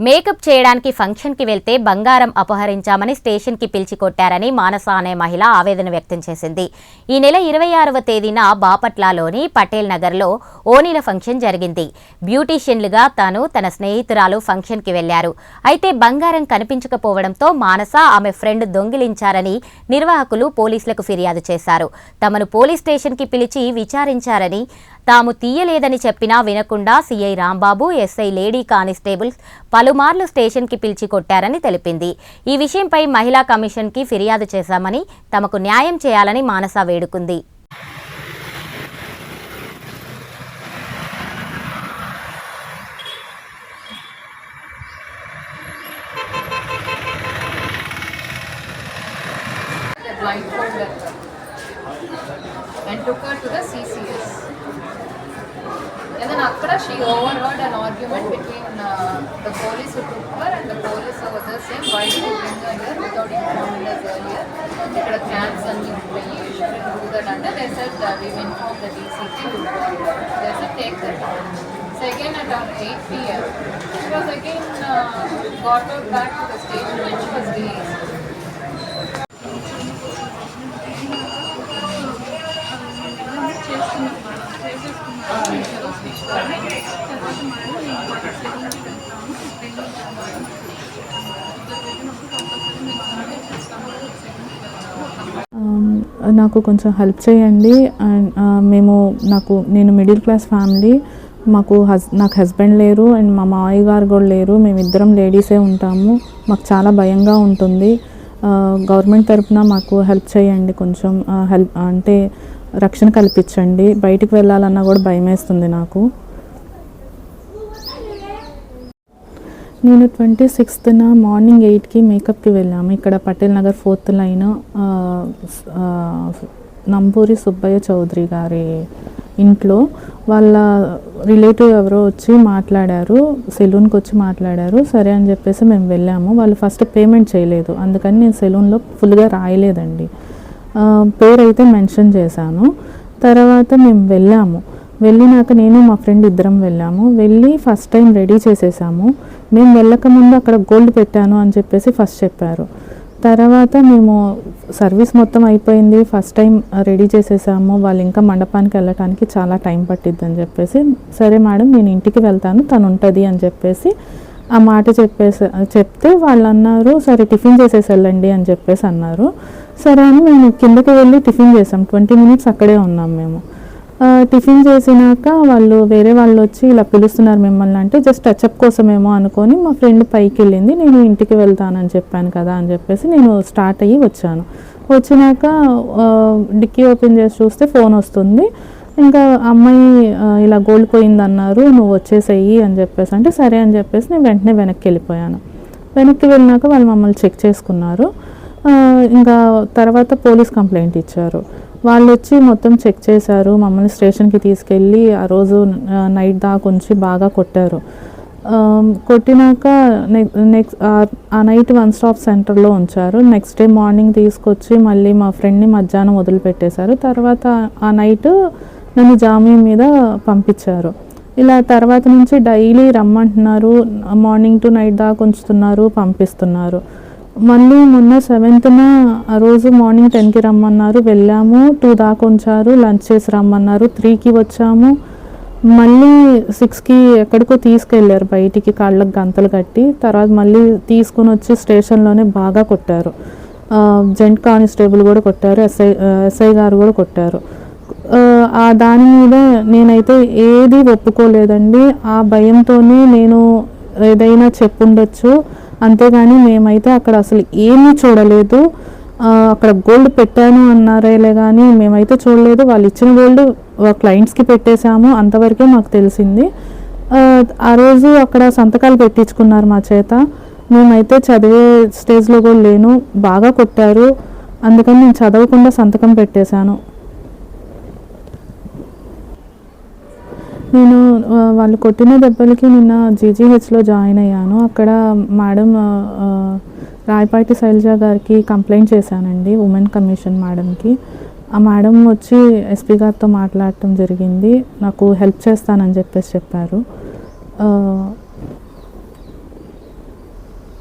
Makeup చేయడానికి ఫంక్షన్కి వెళ్తే బంగారం అపహరించామని స్టేషన్కి పిలిచి కొట్టారని మానస అనే మహిళ ఆవేదన వ్యక్తం చేసింది. ఈ నెల ఇరవై ఆరవ తేదీన బాపట్లలోని పటేల్ నగర్లో ఓనీల ఫంక్షన్ జరిగింది. బ్యూటీషియన్లుగా తాను తన స్నేహితురాలు ఫంక్షన్కి వెళ్ళారు. అయితే బంగారం కనిపించకపోవడంతో మానస ఆమె ఫ్రెండ్ దొంగిలించారని నిర్వాహకులు పోలీసులకు ఫిర్యాదు చేశారు. తమను పోలీస్ స్టేషన్కి పిలిచి విచారించారని తాము తీయలేదని చెప్పినా వినకుండా CI Rambabu SI lady constable పలుమార్లు స్టేషన్కి పిలిచి కొట్టారని తెలిపింది. ఈ విషయంపై మహిళా కమిషన్కి ఫిర్యాదు చేశామని తమకు న్యాయం చేయాలని మానస వేడుకుంది. And took her to the CCS. Her, she overheard an argument between uh, the police who took her and the police officer saying, why did you bring her here without informing us earlier? ఇక్కడ cans అన్ని ఉంటాయి you do that అంటే they said uh, we've informed the DCP to call her. They said take that. So again at around 8 p.m. she was again uh, got out back to the station Um, నాకు కొంచెం help చేయండి and uh, మేము నాకు నేను middle class family మాకు హస్ నాకు husband లేరు అండ్ మా మావయ్య గారు కూడా లేరు. మేమిద్దరం లేడీసే ఉంటాము. మాకు చాలా భయంగా ఉంటుంది. Uh, గవర్నమెంట్ తరఫున మాకు హెల్ప్ చేయండి కొంచెం. Uh, హెల్ప్ అంటే రక్షణ కల్పించండి. బయటికి వెళ్ళాలన్నా కూడా భయం వేస్తుంది నాకు. నేను ట్వంటీ సిక్స్త్న మార్నింగ్ ఎయిట్కి మేకప్కి వెళ్ళాము. ఇక్కడ పటేల్ నగర్ ఫోర్త్ లైన్ నంబూరి సుబ్బయ్య చౌదరి గారి ఇంట్లో వాళ్ళ రిలేటివ్ ఎవరో వచ్చి మాట్లాడారు సెలూన్కి వచ్చి మాట్లాడారు. సరే అని చెప్పేసి మేము వెళ్ళాము. వాళ్ళు ఫస్ట్ పేమెంట్ చేయలేదు. అందుకని నేను సెలూన్లో ఫుల్గా రాయలేదండి. పేరైతే అయితే మెన్షన్ చేశాను. తర్వాత మేము వెళ్ళాము. వెళ్ళినాక నేను మా ఫ్రెండ్ ఇద్దరం వెళ్ళాము. వెళ్ళి ఫస్ట్ టైం రెడీ చేసేసాము. మేము వెళ్ళక ముందు అక్కడ గోల్డ్ పెట్టాను అని చెప్పేసి ఫస్ట్ చెప్పారు. తర్వాత మేము సర్వీస్ మొత్తం అయిపోయింది. ఫస్ట్ టైం రెడీ చేసేసాము. వాళ్ళు ఇంకా మండపానికి వెళ్ళటానికి చాలా టైం పట్టిద్ది అని చెప్పేసి సరే మేడం నేను ఇంటికి వెళ్తాను తను ఉంటుంది అని చెప్పేసి ఆ మాట చెప్పేసి చెప్తే వాళ్ళు అన్నారు సరే టిఫిన్ చేసేసి వెళ్ళండి అని చెప్పేసి అన్నారు. సరే అని మేము కిందకి వెళ్ళి టిఫిన్ చేసాం. ట్వంటీ మినిట్స్ అక్కడే ఉన్నాం మేము. టిఫిన్ చేసినాక వాళ్ళు వేరే వాళ్ళు వచ్చి ఇలా పిలుస్తున్నారు మిమ్మల్ని అంటే జస్ట్ టచ్అప్ కోసమేమో అనుకొని మా ఫ్రెండ్ పైకి వెళ్ళింది. నేను ఇంటికి వెళ్తానని చెప్పాను కదా అని చెప్పేసి నేను స్టార్ట్ అయ్యి వచ్చాను. వచ్చినాక డిక్కీ ఓపెన్ చేసి చూస్తే ఫోన్ వస్తుంది. ఇంకా అమ్మాయి ఇలా గోల్డ్ పోయిందన్నారు నువ్వు వచ్చేసేయి అని చెప్పేసి అంటే సరే అని చెప్పేసి నేను వెంటనే వెనక్కి వెళ్ళిపోయాను. వెనక్కి వెళ్ళినాక వాళ్ళు మమ్మల్ని చెక్ చేసుకున్నారు. ఇంకా తర్వాత పోలీస్ కంప్లైంట్ ఇచ్చారు. వాళ్ళు వచ్చి మొత్తం చెక్ చేశారు. మమ్మల్ని స్టేషన్కి తీసుకెళ్ళి ఆ రోజు నైట్ దాకా ఉంచి బాగా కొట్టారు. కొట్టినాక నెక్స్ట్ ఆ నైట్ వన్ స్టాప్ సెంటర్లో ఉంచారు. నెక్స్ట్ డే మార్నింగ్ తీసుకొచ్చి మళ్ళీ మా ఫ్రెండ్ని మధ్యాహ్నం వదిలిపెట్టేశారు. తర్వాత ఆ నైట్ నన్ను జామీన్ మీద పంపించారు. ఇలా తర్వాత నుంచి డైలీ రమ్మంటున్నారు. మార్నింగ్ టు నైట్ దాకా ఉంచుతున్నారు పంపిస్తున్నారు. మళ్ళీ మొన్న సెవెంత్న ఆ రోజు మార్నింగ్ టెన్కి రమ్మన్నారు. వెళ్ళాము టూ దాకా ఉంచారు లంచ్ చేసి రమ్మన్నారు. త్రీకి వచ్చాము. మళ్ళీ సిక్స్కి ఎక్కడికో తీసుకెళ్ళారు బయటికి కాళ్ళకు గంతలు కట్టి. తర్వాత మళ్ళీ తీసుకుని వచ్చి స్టేషన్లోనే బాగా కొట్టారు. జెంట్ కానిస్టేబుల్ కూడా కొట్టారు ఎస్ఐ ఎస్ఐ గారు కూడా కొట్టారు. ఆ, ఆ దాని మీద నేనైతే ఏది ఒప్పుకోలేదండి. ఆ భయంతోనే నేను ఏదైనా చెప్పుండొచ్చు. అంతేగాని మేమైతే అక్కడ అసలు ఏమీ చూడలేదు. అక్కడ గోల్డ్ పెట్టాను అన్నారేలే కానీ మేమైతే చూడలేదు. వాళ్ళు ఇచ్చిన గోల్డ్ క్లయింట్స్కి పెట్టేశాము. అంతవరకే మాకు తెలిసింది. ఆ రోజు అక్కడ సంతకాలు పెట్టించుకున్నారు మా చేత. మేమైతే చదివే స్టేజ్లో కూడా లేను. బాగా కొట్టారు. అందుకని నేను చదవకుండా సంతకం పెట్టేశాను. నేను వాళ్ళు కొట్టిన దెబ్బలకి నిన్న జీజీహెచ్లో జాయిన్ అయ్యాను. అక్కడ మేడం రాయపాటి శైలజ గారికి కంప్లైంట్ చేశానండి ఉమెన్ కమిషన్ మేడంకి. ఆ మేడం వచ్చి ఎస్పీ గారితో మాట్లాడటం జరిగింది నాకు హెల్ప్ చేస్తానని చెప్పేసి చెప్పారు.